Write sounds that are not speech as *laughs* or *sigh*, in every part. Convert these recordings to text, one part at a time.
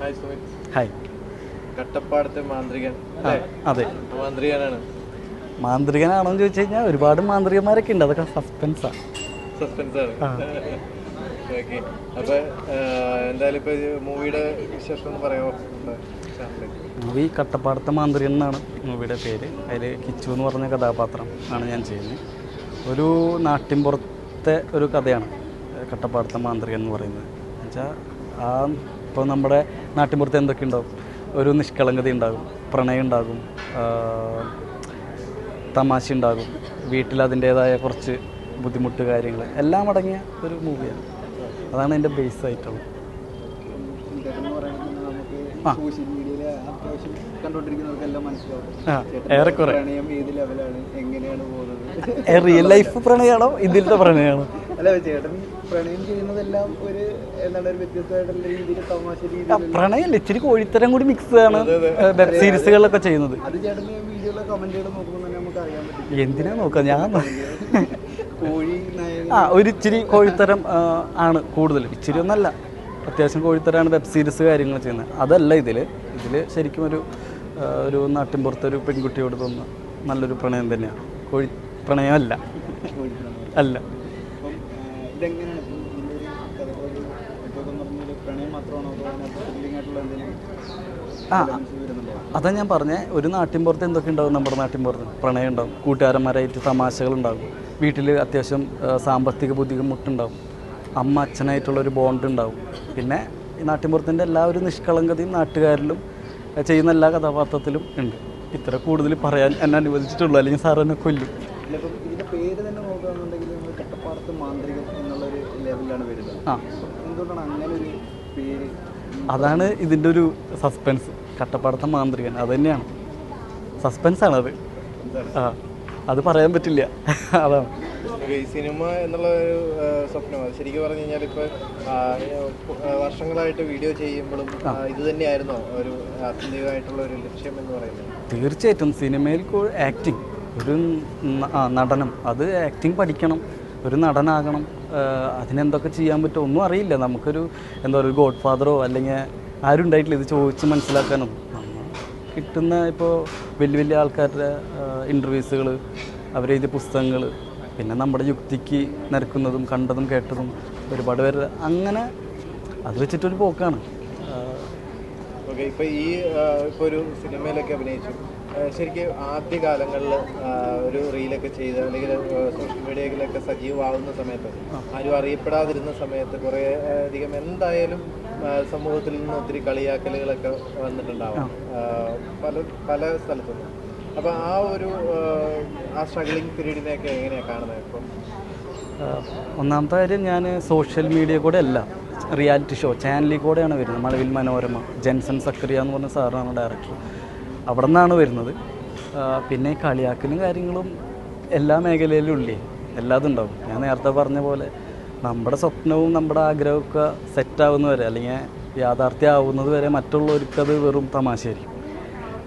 Hi കട്ടപ്പാടത്തെ മാന്ത്രികൻ അതെ. മാന്ത്രികനാണ്. മാന്ത്രികനാണോ എന്ന് ചോദിച്ചു കഴിഞ്ഞാൽ ഒരുപാട് മാന്ത്രികന്മാരൊക്കെ ഉണ്ട്. അതൊക്കെ സസ്പെൻസാണ് സസ്പെൻസ് ആണ്. ഓക്കെ അപ്പൊ എന്തായാലും ഇപ്പൊ മൂവിയുടെ വിശേഷം ഒന്ന് പറയാമോ? മൂവി കട്ടപ്പാടത്തെ മാന്ത്രികൻ എന്നാണ് മൂവിയുടെ പേര്. അതിൽ കിച്ചു എന്ന് പറഞ്ഞ കഥാപാത്രം ആണ് ഞാൻ ചെയ്യുന്നത്. ഒരു നാട്ടിൻപുറത്തെ ഒരു കഥയാണ് കട്ടപ്പാടത്തെ മാന്ത്രികൻ എന്ന് പറയുന്നത്. എന്നുവെച്ചാൽ ആ ഇപ്പോൾ നമ്മുടെ നാട്ടിൻപുറത്ത് എന്തൊക്കെ ഉണ്ടാവും? ഒരു നിഷ്കളങ്കത ഉണ്ടാകും പ്രണയം ഉണ്ടാകും തമാശ ഉണ്ടാകും. വീട്ടിൽ അതിന്റേതായ കുറച്ച് ബുദ്ധിമുട്ട് കാര്യങ്ങൾ എല്ലാം അടങ്ങിയ ഒരു മൂവിയാണ്. അതാണ് എന്റെ ബേസ് ആയിട്ടുള്ളത്. ഏറെക്കുറെ. റിയൽ ലൈഫ് പ്രണയമാണോ? ഇതിലത്തെ പ്രണയമാണോ? അല്ല ചേട്ടൻ പ്രണയം ചെയ്യുന്നതെല്ലാം ഒരു എന്താണ് ഒരു വ്യത്യസ്തമായിട്ടുള്ള രീതിയിൽ തമാശ രീതി പ്രണയല്ല പ്രണയമല്ല ഇച്ചിരി കോഴിത്തരം കൂടി മിക്സ് ആണ് വെബ് സീരീസുകളിലൊക്കെ ചെയ്യുന്നത്. അത് ചേട്ടൻ വീഡിയോയിലെ കമന്റുകൾ നോക്കുമ്പോൾ തന്നെ നമുക്ക് അറിയാൻ പറ്റും. എന്തിനാ നോക്കാം? ഞാൻ *laughs* കോഴി ആ ഒരു ഇച്ചിരി കോഴിത്തരം ആണ് കൂടുതൽ ഇച്ചിരി ഒന്നല്ല. അത്യാവശ്യം കോഴിത്തരമാണ് വെബ് സീരീസ് കാര്യങ്ങൾ ചെയ്യുന്നത്. അതല്ല ഇതിൽ ഇതിൽ ശരിക്കും ഒരു ഒരു നാട്ടിൻപുറത്തെ ഒരു പെൺകുട്ടിയോട് തോന്നുന്ന നല്ലൊരു പ്രണയം തന്നെയാണ്. കോഴി പ്രണയമല്ല. അല്ല. ഇതെങ്ങനെയാണ് ആ അതാ ഞാൻ പറഞ്ഞേ ഒരു നാട്ടിൻപുറത്ത് എന്തൊക്കെ ഉണ്ടാവും? നമ്മുടെ നാട്ടിൻപുറത്ത് പ്രണയം ഉണ്ടാവും. കൂട്ടുകാരന്മാരായിട്ട് തമാശകളുണ്ടാവും വീട്ടിൽ അത്യാവശ്യം സാമ്പത്തിക ബുദ്ധിമുട്ടുണ്ടാവും അമ്മ അച്ഛനായിട്ടുള്ളൊരു ബോണ്ട് ഉണ്ടാവും. പിന്നെ ഈ നാട്ടിൻപുറത്തിന്റെ എല്ലാ ഒരു നിഷ്കളങ്കതയും നാട്ടുകാരിലും ചെയ്യുന്ന എല്ലാ കഥാപാത്രത്തിലും ഉണ്ട്. ഇത്ര കൂടുതൽ പറയാൻ എന്നെ അനുവദിച്ചിട്ടുള്ളൂ. അല്ലെങ്കിൽ സാർ എന്നെ കൊല്ലും. പേര് തന്നെ നോക്കുകയാണെന്നുണ്ടെങ്കിൽ കട്ടപ്പാടത്ത് മാന്ത്രികൻ എന്നുള്ളൊരു ലെവലിലാണ് വരുന്നത് ആ അപ്പം എന്തുകൊണ്ടാണ് അങ്ങനെ ഒരു പേര് അതാണ് ഇതിന്റെ ഒരു സസ്പെൻസ് കട്ടപ്പാടത്തെ മാന്ത്രികൻ. അത് തന്നെയാണ്. സസ്പെൻസ് അത്. ആ. അത് പറയാൻ പറ്റില്ല. അതാണ്. സിനിമ എന്നുള്ള ഒരു സ്വപ്നമാണ് ശരിക്കും പറഞ്ഞു കഴിഞ്ഞാൽ ഇപ്പൊ വർഷങ്ങളായിട്ട് വീഡിയോ ചെയ്യുമ്പോഴും ഇത് തന്നെയായിരുന്നോ ഒരു ആത്യന്തികമായിട്ടുള്ള ഒരു ലക്ഷ്യം എന്ന് പറയുന്നത്. തീർച്ചയായിട്ടും. സിനിമയിൽ ആക്ടിങ് ഒരു നടനം. അത് ആക്ടിങ് പഠിക്കണം. ഒരു നടനാകണം. അതിനെന്തൊക്കെ ചെയ്യാൻ പറ്റുമോ ഒന്നും അറിയില്ല. നമുക്കൊരു എന്താ പറയുക ഗോഡ് ഫാദറോ അല്ലെങ്കിൽ ആരും ഉണ്ടായിട്ടില്ല. ഇത് ചോദിച്ച് മനസ്സിലാക്കാനും. കിട്ടുന്ന ഇപ്പോൾ വലിയ വലിയ ആൾക്കാരുടെ ഇന്റർവ്യൂസുകൾ അവരെഴുതിയ പുസ്തകങ്ങൾ പിന്നെ നമ്മുടെ യുക്തിക്ക് നിരക്കുന്നതും കണ്ടതും കേട്ടതും ഒരുപാട് പേര് അങ്ങനെ അത് വെച്ചിട്ടൊരു പോക്കാണ്. ഇപ്പോൾ ഈ ഇപ്പോൾ ഒരു സിനിമയിലൊക്കെ അഭിനയിച്ചു. ശരിക്കും ആദ്യ കാലങ്ങളിൽ ഒരു റീലൊക്കെ ചെയ്ത് അല്ലെങ്കിൽ സോഷ്യൽ മീഡിയയിലൊക്കെ സജീവമാവുന്ന സമയത്ത് ആരും അറിയപ്പെടാതിരുന്ന സമയത്ത് കുറേ അധികം എന്തായാലും സമൂഹത്തിൽ നിന്ന് ഒത്തിരി കളിയാക്കലുകളൊക്കെ വന്നിട്ടുണ്ടാവും. പല പല സ്ഥലത്തുനിന്നും അപ്പൊ ആ ഒരു ആ, സ്ട്രഗ്ലിംഗ് പീരീഡിനെയൊക്കെ എങ്ങനെയാണ് കാണുന്നത് ഇപ്പം? ഒന്നാമത്തെ കാര്യം ഞാൻ സോഷ്യൽ മീഡിയ കൂടെ അല്ല റിയാലിറ്റി ഷോ ചാനലിൽ കൂടെയാണ് വരുന്നത്. മഴവിൽ മനോരമ ജെൻസൺ സക്രിയ എന്ന് പറഞ്ഞ സാറാണ് ഡയറക്ടർ അവിടെ നിന്നാണ് വരുന്നത് പിന്നെ കളിയാക്കലും കാര്യങ്ങളും എല്ലാ മേഖലയിലും ഇല്ലേ എല്ലാതും ഉണ്ടാവും. ഞാൻ നേരത്തെ പറഞ്ഞ പോലെ നമ്മുടെ സ്വപ്നവും നമ്മുടെ ആഗ്രഹമൊക്കെ സെറ്റാവുന്നവരെ അല്ലെങ്കിൽ യാഥാർത്ഥ്യമാവുന്നത് വരെ മറ്റുള്ളവർക്കത് വെറും തമാശയായിരിക്കും.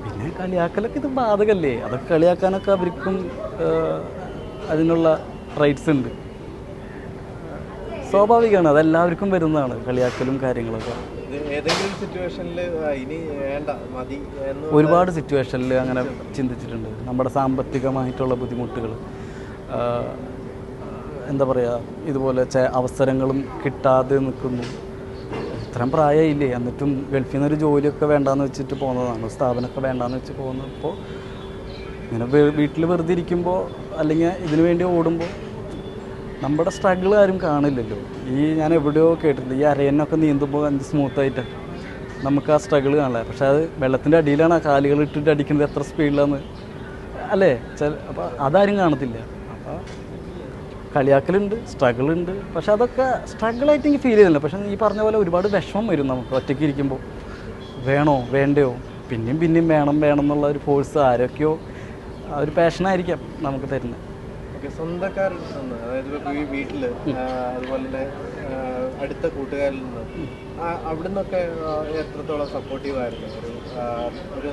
പിന്നെ കളിയാക്കലൊക്കെ ഇത് ബാധകല്ലേ അതൊക്കെ കളിയാക്കാനൊക്കെ അവർക്കും അതിനുള്ള റൈറ്റ്സ് ഉണ്ട്. സ്വാഭാവികമാണ് അതെല്ലാവർക്കും വരുന്നതാണ് കളിയാക്കലും കാര്യങ്ങളൊക്കെ. ഒരുപാട് സിറ്റുവേഷനിൽ അങ്ങനെ ചിന്തിച്ചിട്ടുണ്ട്. നമ്മുടെ സാമ്പത്തികമായിട്ടുള്ള ബുദ്ധിമുട്ടുകൾ എന്താ പറയുക ഇതുപോലെ ചെ അവസരങ്ങളും കിട്ടാതെ നിൽക്കുന്നു. ഇത്രയും പ്രായമില്ലേ എന്നിട്ടും ഗൾഫിൽ നിന്നൊരു ജോലിയൊക്കെ വേണ്ടാന്ന് വെച്ചിട്ട് പോകുന്നതാണ് സ്ഥാപനമൊക്കെ വേണ്ടാന്ന് വെച്ച് പോകുന്നപ്പോൾ ഇങ്ങനെ വീട്ടിൽ വെറുതെ ഇരിക്കുമ്പോൾ അല്ലെങ്കിൽ ഇതിനു വേണ്ടി ഓടുമ്പോൾ നമ്മുടെ സ്ട്രഗിൾ ആരും കാണില്ലല്ലോ. ഈ ഞാൻ എവിടെയോ കേട്ടിട്ടുണ്ട് ഈ അരയനൊക്കെ നീന്തുമ്പോൾ എന്ത് സ്മൂത്തായിട്ട് നമുക്ക് ആ സ്ട്രഗിൾ കാണില്ല പക്ഷെ അത് വെള്ളത്തിന്റെ അടിയിലാണ് ആ കാലുകൾ ഇട്ടിട്ട് അടിക്കുന്നത് എത്ര സ്പീഡിലാണ് അല്ലേ? ചില അപ്പോൾ അതാരും കാണത്തില്ല. അപ്പോൾ കളിയാക്കലുണ്ട് സ്ട്രഗിൾ ഉണ്ട്. പക്ഷെ അതൊക്കെ സ്ട്രഗിളായിട്ട് എനിക്ക് ഫീൽ ചെയ്യുന്നില്ല. പക്ഷെ ഈ പറഞ്ഞ പോലെ ഒരുപാട് വിഷമം വരും നമുക്ക് ഒറ്റയ്ക്ക് ഇരിക്കുമ്പോൾ. വേണോ? വേണ്ടയോ? പിന്നെയും പിന്നെയും വേണം വേണം എന്നുള്ള ഒരു ഫോഴ്സ് ആരൊക്കെയോ ഒരു പാഷനായിരിക്കാം നമുക്ക് തരുന്നത്. സ്വന്തക്കാരിൽ നിന്ന് അതായത് ഈ വീട്ടിൽ അതുപോലെ തന്നെ അടുത്ത കൂട്ടുകാരിൽ നിന്ന് അവിടുന്നൊക്കെ എത്രത്തോളം സപ്പോർട്ടീവ് ആയിരുന്നു ഒരു ഒരു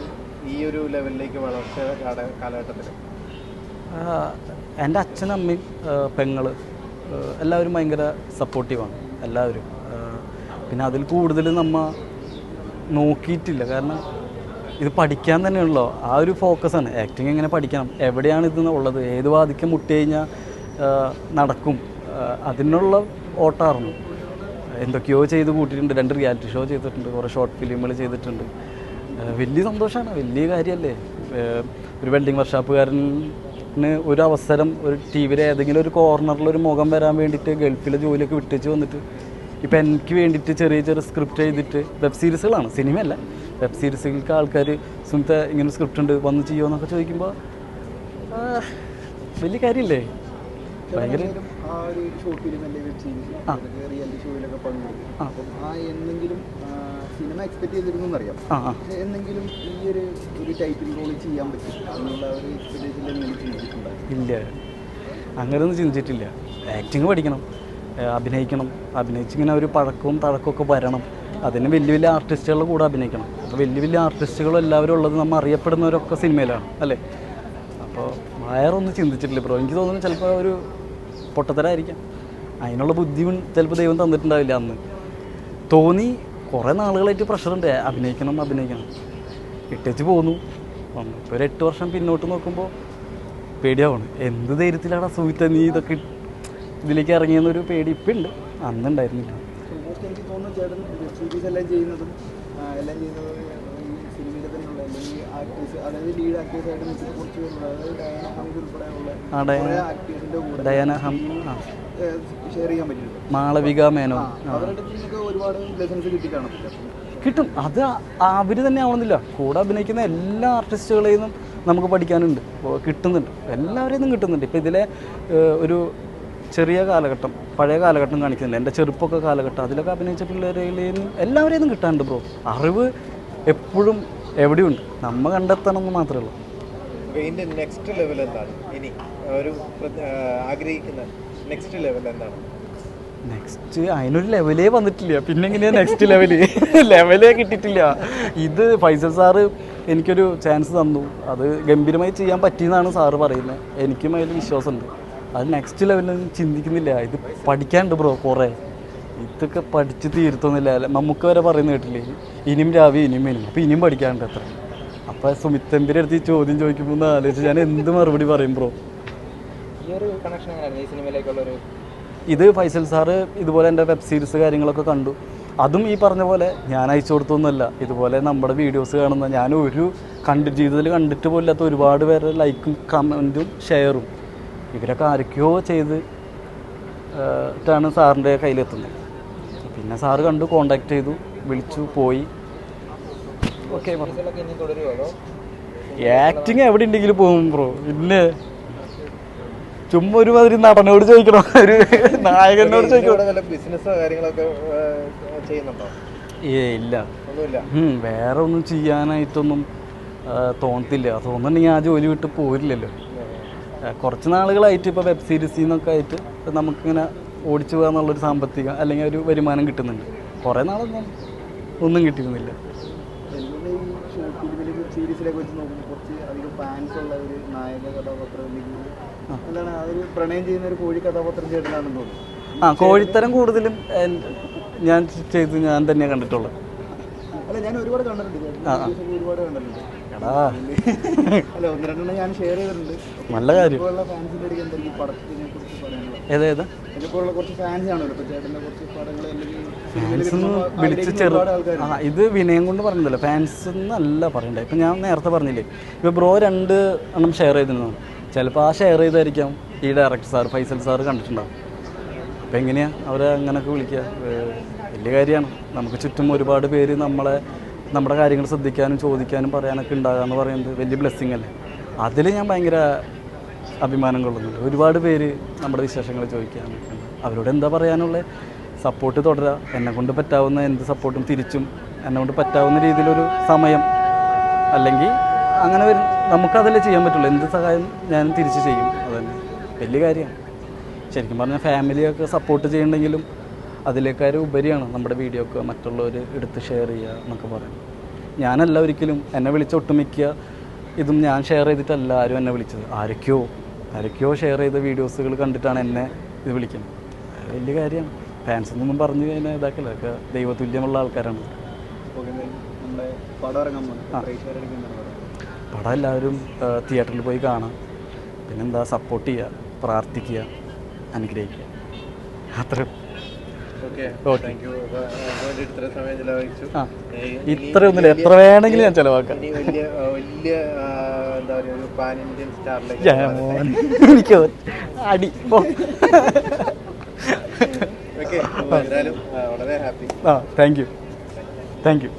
ഈ ഒരു ലെവലിലേക്ക് വളർച്ച കാല- കാലഘട്ടത്തിൽ എന്റെ അച്ഛനും അമ്മയും പെങ്ങൾ എല്ലാവരും ഭയങ്കര സപ്പോർട്ടീവാണ് എല്ലാവരും. പിന്നെ അതിൽ കൂടുതൽ നമ്മ നോക്കിയിട്ടില്ല. കാരണം ഇത് പഠിക്കാൻ തന്നെയുള്ളോ ആ ഒരു ഫോക്കസ് ആണ്. ആക്ടിങ് എങ്ങനെ പഠിക്കണം? എവിടെയാണ് ഇത് ഉള്ളത്? ഏത് വാദിക്കം മുട്ടി കഴിഞ്ഞാൽ നടക്കും? അതിനുള്ള ഓട്ടായിരുന്നു. എന്തൊക്കെയോ ചെയ്ത് കൂട്ടിയിട്ടുണ്ട്. രണ്ട് റിയാലിറ്റി ഷോ ചെയ്തിട്ടുണ്ട്. കുറേ ഷോർട്ട് ഫിലിമുകൾ ചെയ്തിട്ടുണ്ട്. വലിയ സന്തോഷമാണ്. വലിയ കാര്യമല്ലേ? ഒരു വെൽഡിങ് വർഷാപ്പുകാരന് ഒരു അവസരം ഒരു ടി വിയിലെ ഏതെങ്കിലും ഒരു കോർണറിൽ ഒരു മുഖം വരാൻ വേണ്ടിയിട്ട് ഗൾഫിലെ ജോലിയൊക്കെ വിട്ടേച്ച് വന്നിട്ട് ഇപ്പം എനിക്ക് വേണ്ടിയിട്ട് ചെറിയ ചെറിയ സ്ക്രിപ്റ്റ് ചെയ്തിട്ട് വെബ് സീരീസുകളാണ് സിനിമയല്ല. വെബ് സീരീസുകൾക്ക് ആൾക്കാർ സുമിത്ത ഇങ്ങനെ സ്ക്രിപ്റ്റ് ഉണ്ട് വന്ന് ചെയ്യുമോ എന്നൊക്കെ ചോദിക്കുമ്പോൾ വലിയ കാര്യമില്ലേ ഭയങ്കര സിനിമ എക്സ്പെക്ട് ചെയ്തിരുന്നു അറിയാം എന്തെങ്കിലും ഈ ഒരു ഒരു ടൈറ്റിൽ റോൾ ചെയ്യാൻ പറ്റും. എന്നുള്ള ഒരു എക്സ്പെക്ടേഷൻ എന്തെങ്കിലും ചിന്തിച്ചിട്ടുണ്ടായിരുന്നു ഇല്ല. അങ്ങനെയൊന്നും ചിന്തിച്ചിട്ടില്ല. ആക്ടിങ് പഠിക്കണം. അഭിനയിക്കണം. അഭിനയിച്ചിങ്ങനെ ഒരു പഴക്കവും തഴക്കമൊക്കെ വരണം. അതിന് വലിയ വലിയ ആർട്ടിസ്റ്റുകളുടെ കൂടെ അഭിനയിക്കണം. അപ്പോൾ വലിയ വലിയ ആർട്ടിസ്റ്റുകളും എല്ലാവരും ഉള്ളത് നമ്മൾ അറിയപ്പെടുന്നവരൊക്കെ സിനിമയിലാണ് അല്ലേ? അപ്പോൾ വേറൊന്നും ചിന്തിച്ചിട്ടില്ല ബ്രോ. എനിക്ക് തോന്നുന്നു ചിലപ്പോൾ ഒരു പൊട്ടത്തരായിരിക്കാം. അതിനുള്ള ബുദ്ധിയും ചിലപ്പോൾ ദൈവം തന്നിട്ടുണ്ടാവില്ല അന്ന്. തോന്നി കുറേ നാളുകളായിട്ട് പ്രഷറുണ്ട് അഭിനയിക്കണം അഭിനയിക്കണം. ഇട്ടേച്ച് പോന്നു. ഇപ്പോൾ ഒരു എട്ട് വർഷം പിന്നോട്ട് നോക്കുമ്പോൾ പേടിയാവണം. എന്ത് ധൈര്യത്തിലാണ് സുമിത്ത നീ ഇതൊക്കെ ഇതിലേക്ക് ഇറങ്ങിയെന്നൊരു പേടി ഇപ്പം ഉണ്ട് അന്നുണ്ടായിരുന്നില്ല എനിക്ക് തോന്നുന്നു ചേട്ടൻ വെബ് സീരീസ് എല്ലാം ചെയ്യുന്നതും എല്ലാം ചെയ്യുന്നത് ഈ സിനിമയിൽ തന്നെയുള്ള. അല്ലെങ്കിൽ ആക്ടേഴ്സ് അതായത് ലീഡ് നിൽക്കുന്ന കുറച്ച് അതായത് ഡയാന ഹമീദ് ഉൾപ്പെടെയുള്ള കൂടെ ഹം ഷെയർ ചെയ്യാൻ പറ്റിയിട്ടുണ്ട്. മാളവിക മേനോ ആ, അവരുടെ നിന്നൊക്കെ ഒരുപാട് ലെസൺസ് കിട്ടി കാണും കിട്ടും. അത് അവർ തന്നെ ആവണമെന്നില്ല. കൂടെ അഭിനയിക്കുന്ന എല്ലാ ആർട്ടിസ്റ്റുകളെയും നമുക്ക് പഠിക്കാനുണ്ട്. കിട്ടുന്നുണ്ട്. എല്ലാവരെയും കിട്ടുന്നുണ്ട്. ഇപ്പോൾ ഇതിലെ ഒരു ചെറിയ കാലഘട്ടം പഴയ കാലഘട്ടം കാണിക്കുന്നില്ല. എന്റെ ചെറുപ്പമൊക്കെ കാലഘട്ടം. അതിലൊക്കെ അഭിനയിച്ച പിള്ളേരെയും എല്ലാവരെയും കിട്ടാനുണ്ട് ബ്രോ അറിവ് എപ്പോഴും എവിടെയുണ്ട്? നമ്മൾ കണ്ടെത്തണം എന്ന് മാത്രമേ ഉള്ളൂ. ഇതിന്റെ നെക്സ്റ്റ് ലെവൽ എന്താണ്? ഇനി ഒരു ആഗ്രഹിക്കുന്ന നെക്സ്റ്റ് ലെവൽ എന്താണ്? നെക്സ്റ്റ് അതിനൊരു ലെവലേ വന്നിട്ടില്ല. പിന്നെ എങ്ങനെയാ നെക്സ്റ്റ് ലെവൽ ലെവലേ കിട്ടിയിട്ടില്ല. ഇത് ഫൈസൽ സാറ് എനിക്കൊരു ചാൻസ് തന്നു. അത് ഗംഭീരമായി ചെയ്യാൻ പറ്റിയെന്നാണ് സാറ് പറയുന്നത്. എനിക്കും അതിൽ വിശ്വാസമുണ്ട്. അത് നെക്സ്റ്റ് ലെവലിൽ ചിന്തിക്കുന്നില്ല. ഇത് പഠിക്കാനുണ്ട് ബ്രോ കുറേ. ഇതൊക്കെ പഠിച്ച് തീർത്തുന്നില്ല. നമുക്ക് വരെ പറയുന്ന കേട്ടില്ലേ? ഇനിയും രാവി ഇനിയും വരും. അപ്പോൾ ഇനിയും പഠിക്കാനുണ്ട് അത്ര. അപ്പോൾ സുമിത്തമ്പിന്റെ അടുത്ത് ഈ ചോദ്യം ചോദിക്കുമ്പോൾ ഒന്ന് ആലോചിച്ച് ഞാൻ എന്ത് മറുപടി പറയും ബ്രോ ഇത് ഫൈസൽ സാറ് ഇതുപോലെ എന്റെ വെബ് സീരീസ് കാര്യങ്ങളൊക്കെ കണ്ടു. അതും ഈ പറഞ്ഞ പോലെ ഞാൻ അയച്ചു കൊടുത്തൊന്നുമല്ല. ഇതുപോലെ നമ്മുടെ വീഡിയോസ് കാണുന്ന ഞാൻ ഒരു കണ്ടിട്ട് ജീവിതത്തിൽ കണ്ടിട്ട് പോലില്ലാത്ത ഒരുപാട് പേരുടെ ലൈക്കും കമന്റും ഷെയറും ഇവരൊക്കെ ആരൊക്കെയോ ചെയ്ത് ാണ് സാറിന്റെ കയ്യിലെത്തുന്നത്. പിന്നെ സാറ് കണ്ടു കോണ്ടാക്ട് ചെയ്തു വിളിച്ചു പോയി. ഓക്കെ ആക്ടിങ് എവിടെ ഉണ്ടെങ്കിലും പോകും ബ്രോ പിന്നെ ചുമ്മാ ഒരുമാതിരി നടനോട് ചോദിക്കണം. ഒരു നായകനോട് ചോദിക്കണം. ബിസിനസ്സോ കാര്യങ്ങളൊക്കെ ചെയ്യുന്നുണ്ടോ? ഏ ഇല്ല. ഒന്നുമില്ല. വേറെ ഒന്നും ചെയ്യാനായിട്ടൊന്നും തോന്നത്തില്ല. തോന്നുന്നുണ്ടെങ്കിൽ ആ ജോലി വിട്ട് പോരില്ലല്ലോ. കുറച്ച് നാളുകളായിട്ട് ഇപ്പോൾ വെബ് സീരീസിൽ നിന്നൊക്കെ ആയിട്ട് നമുക്കിങ്ങനെ ഓടിച്ചു പോകുക എന്നുള്ളൊരു സാമ്പത്തിക അല്ലെങ്കിൽ ഒരു വരുമാനം കിട്ടുന്നുണ്ട്. കുറേ നാളൊന്നും ഒന്നും കിട്ടിയിരുന്നില്ല. സീരീസിലേക്ക് വെച്ച് നോക്കുമ്പോൾ കുറച്ച് അധികം ഫാൻസ് ഉള്ള ഒരു നായക കഥാപാത്രം എന്താണ് ആ. പ്രണയം ചെയ്യുന്ന ഒരു കോഴി കഥാപാത്രം ചേട്ടനാണെന്ന് തോന്നുന്നു. ആ കോഴിത്തരം കൂടുതലും ഞാൻ ചെയ്ത് ഞാൻ തന്നെ കണ്ടിട്ടുള്ളത്. അല്ല ഞാൻ ഒരുപാട് കണ്ടിട്ടുണ്ട്. ഒരുപാട് കണ്ടിട്ടുണ്ട്. എടാ അല്ല ഒന്ന് രണ്ടെണ്ണം ഞാൻ ഷെയർ ചെയ്തിട്ടുണ്ട്. നല്ല കാര്യം. ഇപ്പോഴുള്ള ഫാൻസിന്റെ ഇടയ്ക്ക് എന്തായിരിക്കും പടത്തിനെ കുറിച്ച് പറയാനുള്ളത് ഏതേതാ എനിക്കുള്ള കുറച്ച് ഫാൻസ് ആണല്ലോ. ഇപ്പൊ ചേട്ടന്റെ കുറച്ച് പടങ്ങൾ അല്ലെങ്കിൽ വിളിച്ച് ചെറു ആ ഇത് വിനയം കൊണ്ട് പറഞ്ഞതല്ല ഫാൻസ് എന്നല്ല പറയണ്ടേ. ഇപ്പൊ ഞാൻ നേരത്തെ പറഞ്ഞില്ലേ. ഇപ്പൊ ബ്രോ രണ്ട് എണ്ണം ഷെയർ ചെയ്തിരുന്നു. ചിലപ്പോൾ ആ ഷെയർ ചെയ്തായിരിക്കാം. ഈ ഡയറക്ടർ സാർ ഫൈസൽ സാർ കണ്ടിട്ടുണ്ടാവും. അപ്പം എങ്ങനെയാ? അവരെ അങ്ങനെയൊക്കെ വിളിക്കുക. വലിയ കാര്യമാണ്. നമുക്ക് ചുറ്റും ഒരുപാട് പേര് നമ്മളെ നമ്മുടെ കാര്യങ്ങൾ ശ്രദ്ധിക്കാനും ചോദിക്കാനും പറയാനൊക്കെ ഉണ്ടാകുക എന്ന് പറയുന്നത് വലിയ ബ്ലെസ്സിങ് അല്ലേ? അതിൽ ഞാൻ ഭയങ്കര അഭിമാനം കൊള്ളുന്നുണ്ട്. ഒരുപാട് പേര് നമ്മുടെ വിശേഷങ്ങൾ ചോദിക്കാനൊക്കെ അവരോട് എന്താ പറയാനുള്ള? സപ്പോർട്ട് തുടരുക എന്നെ കൊണ്ട് പറ്റാവുന്ന എന്ത് സപ്പോർട്ടും തിരിച്ചും എന്നെ കൊണ്ട് പറ്റാവുന്ന രീതിയിലൊരു സമയം അല്ലെങ്കിൽ അങ്ങനെ വരും. നമുക്കതല്ലേ ചെയ്യാൻ പറ്റുള്ളൂ. എന്ത് സഹായം ഞാൻ തിരിച്ച് ചെയ്യും. അതന്നെ. വലിയ കാര്യമാണ് ശരിക്കും പറഞ്ഞാൽ ഫാമിലിയൊക്കെ സപ്പോർട്ട് ചെയ്യണമെങ്കിലും അതിലേക്കാരും ഉപരിയാണ് നമ്മുടെ വീഡിയോ ഒക്കെ മറ്റുള്ളവർ എടുത്ത് ഷെയർ ചെയ്യുക എന്നൊക്കെ പറയും. ഞാനല്ല ഒരിക്കലും എന്നെ വിളിച്ച ഒട്ടുമിക്ക ഇതും ഞാൻ ഷെയർ ചെയ്തിട്ടല്ല ആരും എന്നെ വിളിച്ചത്. ആരൊക്കെയോ ആരൊക്കെയോ ഷെയർ ചെയ്ത വീഡിയോസുകൾ കണ്ടിട്ടാണ് എന്നെ ഇത് വിളിക്കുന്നത്. വലിയ കാര്യമാണ്. ഫാൻസ് എന്നൊന്നും പറഞ്ഞു കഴിഞ്ഞാൽ ഇതാക്കില്ല. അതൊക്കെ ദൈവതുല്യമുള്ള ആൾക്കാരാണ്. പടം എല്ലാവരും തിയേറ്ററിൽ പോയി കാണാം. പിന്നെന്താ സപ്പോർട്ട് ചെയ്യുക പ്രാർത്ഥിക്കുക അനുഗ്രഹിക്കുക. അത്രയും ഓക്കെ. ഇത്ര ഒന്നുമില്ല. എത്ര വേണമെങ്കിലും ഞാൻ ചെലവാക്കാം. എനിക്ക് അടി. Thank you thank you